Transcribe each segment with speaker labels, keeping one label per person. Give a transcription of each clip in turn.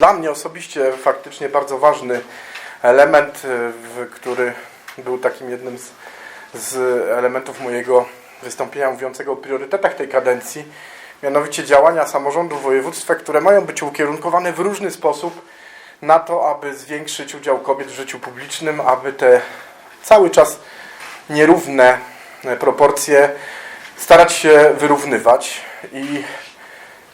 Speaker 1: Dla mnie osobiście faktycznie bardzo ważny element, w- który był takim jednym z, z elementów mojego wystąpienia mówiącego o priorytetach tej kadencji, mianowicie działania samorządów województwa, które mają być ukierunkowane w różny sposób na to, aby zwiększyć udział kobiet w życiu publicznym, aby te cały czas nierówne proporcje starać się wyrównywać. I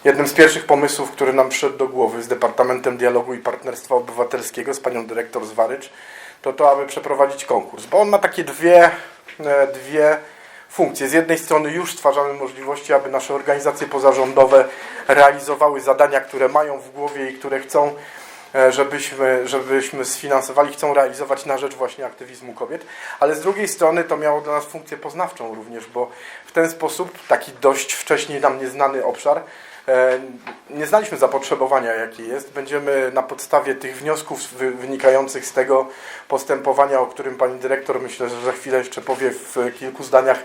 Speaker 1: Jednym z pierwszych pomysłów, który nam przyszedł do głowy z Departamentem Dialogu i Partnerstwa Obywatelskiego, z panią dyrektor Zwarycz, to to, aby przeprowadzić konkurs. Bo on ma takie dwie, e, dwie funkcje. Z jednej strony już stwarzamy możliwości, aby nasze organizacje pozarządowe realizowały zadania, które mają w głowie i które chcą, e, żebyśmy, żebyśmy sfinansowali, chcą realizować na rzecz właśnie aktywizmu kobiet, ale z drugiej strony to miało dla nas funkcję poznawczą również, bo w ten sposób, taki dość wcześniej nam nieznany obszar, Nie znaliśmy zapotrzebowania, jakie jest. Będziemy na podstawie tych wniosków wy- wynikających z tego postępowania, o którym pani dyrektor myślę, że za chwilę jeszcze powie w kilku zdaniach,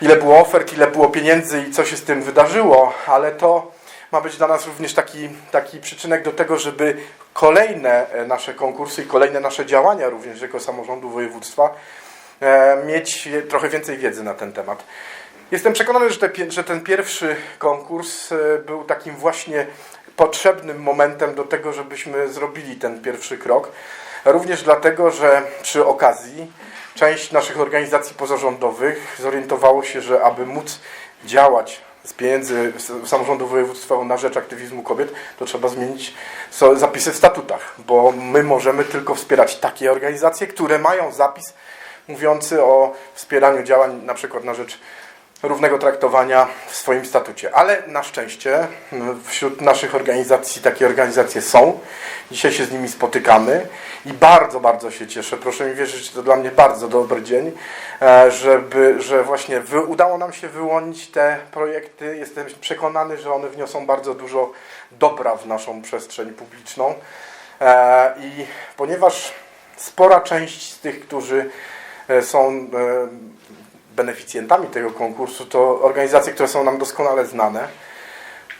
Speaker 1: ile było ofert, ile było pieniędzy i co się z tym wydarzyło, ale to ma być dla nas również taki, taki przyczynek do tego, żeby kolejne e, nasze konkursy i kolejne nasze działania również jako samorządu województwa e, mieć trochę więcej wiedzy na ten temat. Jestem przekonany, że, te, że ten pierwszy konkurs e, był takim właśnie potrzebnym momentem do tego, żebyśmy zrobili ten pierwszy krok. Również dlatego, że przy okazji część naszych organizacji pozarządowych zorientowało się, że aby móc działać z pieniędzy samorządu województwa na rzecz aktywizmu kobiet, to trzeba zmienić zapisy w statutach, bo my możemy tylko wspierać takie organizacje, które mają zapis mówiący o wspieraniu działań na przykład na rzecz równego traktowania w swoim statucie. Ale na szczęście m, wśród naszych organizacji takie organizacje są. Dzisiaj się z nimi spotykamy i bardzo, bardzo się cieszę. Proszę mi wierzyć, to dla mnie bardzo dobry dzień, e, żeby, że właśnie wy, udało nam się wyłonić te projekty. Jestem przekonany, że one wniosą bardzo dużo dobra w naszą przestrzeń publiczną. E, I ponieważ spora część z tych, którzy e, są beneficjentami tego konkursu, to organizacje, które są nam doskonale znane.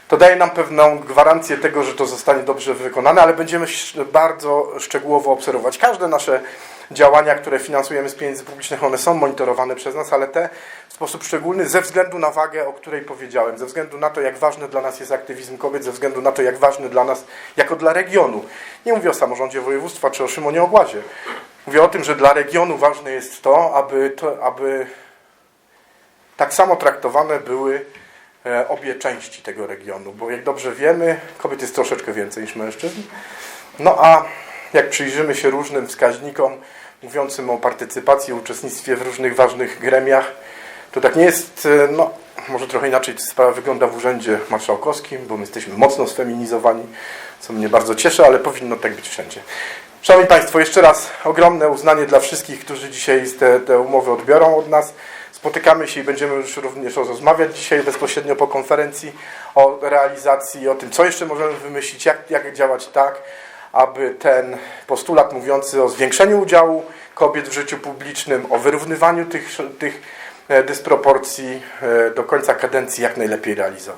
Speaker 1: To daje nam pewną gwarancję tego, że to zostanie dobrze wykonane, ale będziemy bardzo szczegółowo obserwować. Każde nasze działania, które finansujemy z pieniędzy publicznych, one są monitorowane przez nas, ale te w sposób szczególny ze względu na wagę, o której powiedziałem, ze względu na to, jak ważny dla nas jest aktywizm kobiet, ze względu na to, jak ważny dla nas, jako dla regionu. Nie mówię o samorządzie województwa czy o Szymonie Ogłazie. Mówię o tym, że dla regionu ważne jest to, aby, to, aby tak samo traktowane były e, obie części tego regionu, bo jak dobrze wiemy, kobiet jest troszeczkę więcej niż mężczyzn. No a jak przyjrzymy się różnym wskaźnikom mówiącym o partycypacji, uczestnictwie w różnych ważnych gremiach, to tak nie jest, e, no może trochę inaczej sprawa wygląda w Urzędzie Marszałkowskim, bo my jesteśmy mocno sfeminizowani, co mnie bardzo cieszy, ale powinno tak być wszędzie. Szanowni Państwo, jeszcze raz ogromne uznanie dla wszystkich, którzy dzisiaj te, te umowy odbiorą od nas. Spotykamy się i będziemy już również rozmawiać dzisiaj bezpośrednio po konferencji o realizacji, o tym, co jeszcze możemy wymyślić, jak, jak działać tak, aby ten postulat mówiący o zwiększeniu udziału kobiet w życiu publicznym, o wyrównywaniu tych, tych e, dysproporcji e, do końca kadencji jak najlepiej realizować.